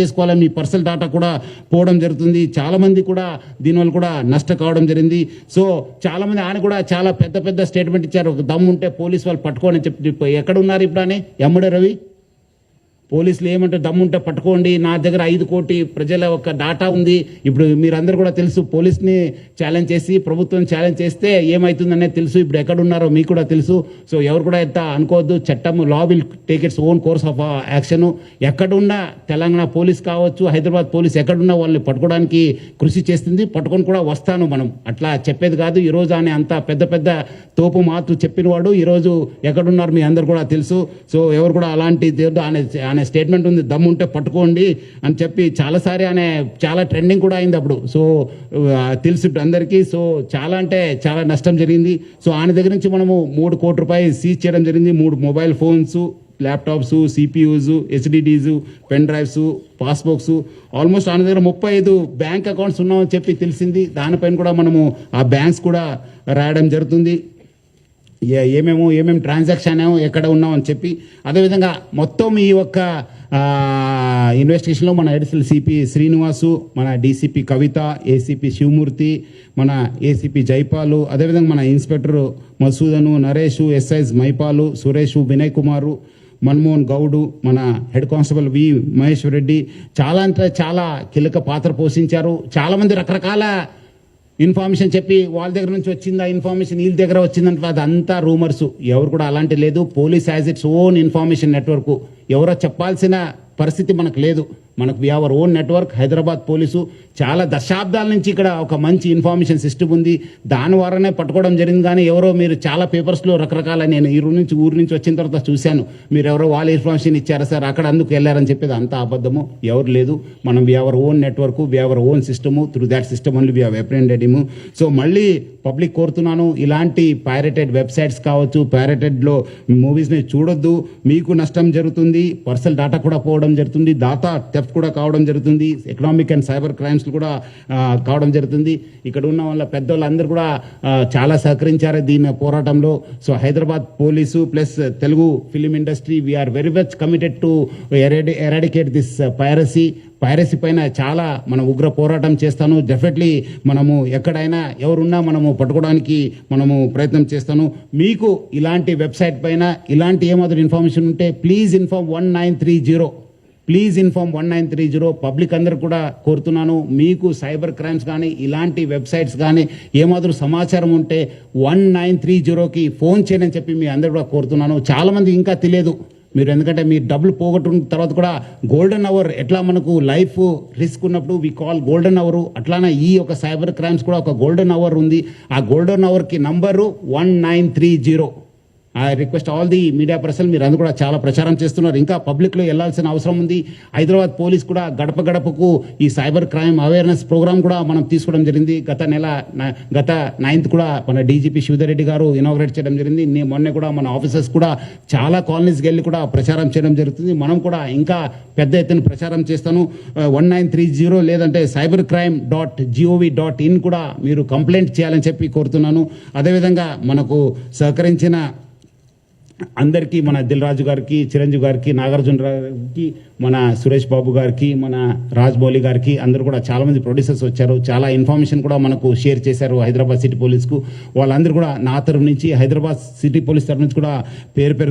చేసుకోవాలని మీ personal data కూడా పోవడం జరుగుతుంది. చాలా మంది కూడా దీనివల్ల కూడా నష్ట కావడం జరిగింది. సో చాలా మంది ఆయన కూడా చాలా పెద్ద పెద్ద స్టేట్మెంట్ ఇచ్చారు. ఒక దమ్ము ఉంటే పోలీస్ వాళ్ళు పట్టుకోని చెప్పి ఎక్కడ ఉన్నారు ఇప్పుడు అని ఎమ్మడే రవి? పోలీసులు ఏమంటే దమ్ముంటే పట్టుకోండి నా దగ్గర ఐదు కోటి ప్రజల ఒక డాటా ఉంది. ఇప్పుడు మీరందరూ కూడా తెలుసు పోలీస్ని ఛాలెంజ్ చేసి ప్రభుత్వం ఛాలెంజ్ చేస్తే ఏమవుతుందనేది తెలుసు. ఇప్పుడు ఎక్కడున్నారో మీకు కూడా తెలుసు. సో ఎవరు కూడా ఎంత అనుకోవద్దు. చట్టం law will take its own course of action ఎక్కడున్నా తెలంగాణ పోలీస్ కావచ్చు హైదరాబాద్ పోలీస్ ఎక్కడున్నా వాళ్ళని పట్టుకోవడానికి కృషి చేస్తుంది. పట్టుకొని కూడా వస్తాను మనం. అట్లా చెప్పేది కాదు. ఈరోజు అనే అంత పెద్ద పెద్ద తోపు మాతు చెప్పినవాడు. ఈరోజు ఎక్కడున్నారు మీ అందరు కూడా తెలుసు. సో ఎవరు కూడా అలాంటి దేవుడు ఆయన అనే స్టేట్మెంట్ ఉంది దమ్ము ఉంటే పట్టుకోండి అని చెప్పి చాలాసారి అనే చాలా ట్రెండింగ్ కూడా అయింది అప్పుడు. సో తెలిసి తెలుసు ఇప్పుడు అందరికీ. సో చాలా అంటే చాలా నష్టం జరిగింది. సో ఆయన దగ్గర నుంచి మనము మూడు కోటి రూపాయలు సీజ్ చేయడం జరిగింది. మూడు mobile phones laptops CPUs HDDs pen drives passbooks almost ఆయన దగ్గర ముప్పై ఐదు బ్యాంక్ అకౌంట్స్ ఉన్నామని చెప్పి తెలిసింది. దానిపైన కూడా మనము ఆ బ్యాంక్స్ కూడా రాయడం జరుగుతుంది. ఏమేమో ఏమేమి ట్రాన్సాక్షన్ ఏమో ఎక్కడ ఉన్నాం అని చెప్పి అదేవిధంగా మొత్తం ఈ యొక్క ఇన్వెస్టిగేషన్లో మన ఎడిసిల్ సిపి శ్రీనివాసు మన డీసీపీ కవిత ఏసీపీ శివమూర్తి మన ఏసీపీ జైపాలు అదేవిధంగా మన ఇన్స్పెక్టర్ మసూదను నరేషు ఎస్ఐస్ మైపాలు సురేష్ వినయ్ కుమారు మన్మోహన్ గౌడు మన head constable V Maheshwar Reddy చాలా అంటే చాలా కీలక పాత్ర పోషించారు. చాలామంది రకరకాల ఇన్ఫర్మేషన్ చెప్పి వాళ్ళ దగ్గర నుంచి వచ్చిందా ఇన్ఫర్మేషన్ వీళ్ళ దగ్గర వచ్చిందంటే అదంతా రూమర్స్. ఎవరు కూడా అలాంటి లేదు. Police has its own information network. ఎవరో చెప్పాల్సిన పరిస్థితి మనకు లేదు. మనకు we our own network Hyderabad police. చాలా దశాబ్దాల నుంచి ఇక్కడ ఒక మంచి ఇన్ఫర్మేషన్ సిస్టమ్ ఉంది. దాని ద్వారానే పట్టుకోవడం జరిగింది. కానీ ఎవరో మీరు చాలా పేపర్స్లో రకరకాల నేను ఈ నుంచి ఊరు నుంచి వచ్చిన తర్వాత చూశాను. మీరు ఎవరో వాళ్ళ ఇన్ఫర్మేషన్ ఇచ్చారా సార్? అక్కడ అందుకు వెళ్ళారని చెప్పేది అంత అబద్ధము. ఎవరు లేదు. మనం we our own network we our own system through that system only we apprehended so మళ్ళీ పబ్లిక్ కోరుతున్నాను. ఇలాంటి పైరేటెడ్ వెబ్సైట్స్ కావచ్చు పైరేటెడ్లో మూవీస్ని చూడొద్దు. మీకు నష్టం జరుగుతుంది. పర్సనల్ డాటా కూడా పోవడం జరుగుతుంది. దాతా థెఫ్ట్ కూడా కావడం జరుగుతుంది. ఎకనామిక్ అండ్ సైబర్ క్రైమ్స్ కూడా కావడం జరుగుతుంది. ఇక్కడ ఉన్న వాళ్ళ పెద్దవాళ్ళందరూ కూడా చాలా సహకరించారు దీని పోరాటంలో. So Hyderabad police plus Telugu film industry we are very much committed to eradicate this piracy piracy పైన చాలా మన ఉగ్ర పోరాటం చేస్తాను. డెఫినెట్లీ మనము ఎక్కడైనా ఎవరున్నా మనము పట్టుకోవడానికి మనము ప్రయత్నం చేస్తాను. మీకు ఇలాంటి వెబ్సైట్ పైన ఇలాంటి ఏమాత్రం ఇన్ఫర్మేషన్ ఉంటే please inform one nine three zero please inform one nine three zero public అందరు కూడా కోరుతున్నాను. మీకు సైబర్ క్రైమ్స్ కానీ ఇలాంటి వెబ్సైట్స్ కానీ ఏమాత్రం సమాచారం ఉంటే వన్ నైన్ త్రీ జీరోకి ఫోన్ చేయని చెప్పి మీ అందరు కూడా కోరుతున్నాను. చాలామంది ఇంకా తెలియదు. మీరు ఎందుకంటే మీ డబ్బులు పోగొట్టుకున్న తర్వాత కూడా గోల్డెన్ అవర్ ఎట్లా మనకు లైఫ్ రిస్క్ ఉన్నప్పుడు వి కాల్ గోల్డెన్ అవర్ అట్లానే ఈ ఒక సైబర్ క్రైమ్స్ కూడా ఒక గోల్డెన్ అవర్ ఉంది. ఆ golden అవర్కి number one nine three zero I request all the media person మీరు అందరూ కూడా చాలా ప్రచారం చేస్తున్నారు. ఇంకా పబ్లిక్లో వెళ్ళాల్సిన అవసరం ఉంది. హైదరాబాద్ పోలీస్ కూడా గడప గడపకు ఈ సైబర్ క్రైమ్ అవేర్నెస్ ప్రోగ్రామ్ కూడా మనం తీసుకోవడం జరిగింది. గత నెల న- గత నైన్త్ కూడా మన డీజీపీ శివధరెడ్డి గారు ఇనాగ్రేట్ చేయడం జరిగింది. నేను మొన్న కూడా మన ఆఫీసర్స్ కూడా చాలా కాలనీస్కి వెళ్ళి కూడా ప్రచారం చేయడం జరుగుతుంది. మనం కూడా ఇంకా పెద్ద ఎత్తున ప్రచారం చేస్తాను. వన్ నైన్ త్రీ జీరో లేదంటే cyber crime dot G O V dot in కూడా మీరు కంప్లైంట్ చేయాలని చెప్పి కోరుతున్నాను. అదేవిధంగా మనకు సహకరించిన అందరికీ మన దిల్ రాజు గారికి చిరంజీవి గారికి నాగార్జున గారికి మన సురేష్ బాబు గారికి మన రాజ్ బౌలి గారికి అందరూ కూడా చాలా మంది ప్రొడ్యూసర్స్ వచ్చారు. చాలా ఇన్ఫర్మేషన్ కూడా మనకు షేర్ చేశారు హైదరాబాద్ సిటీ పోలీస్కు. వాళ్ళందరూ కూడా నా తరఫు నుంచి హైదరాబాద్ సిటీ పోలీస్ తరఫు నుంచి కూడా పేరు పేరు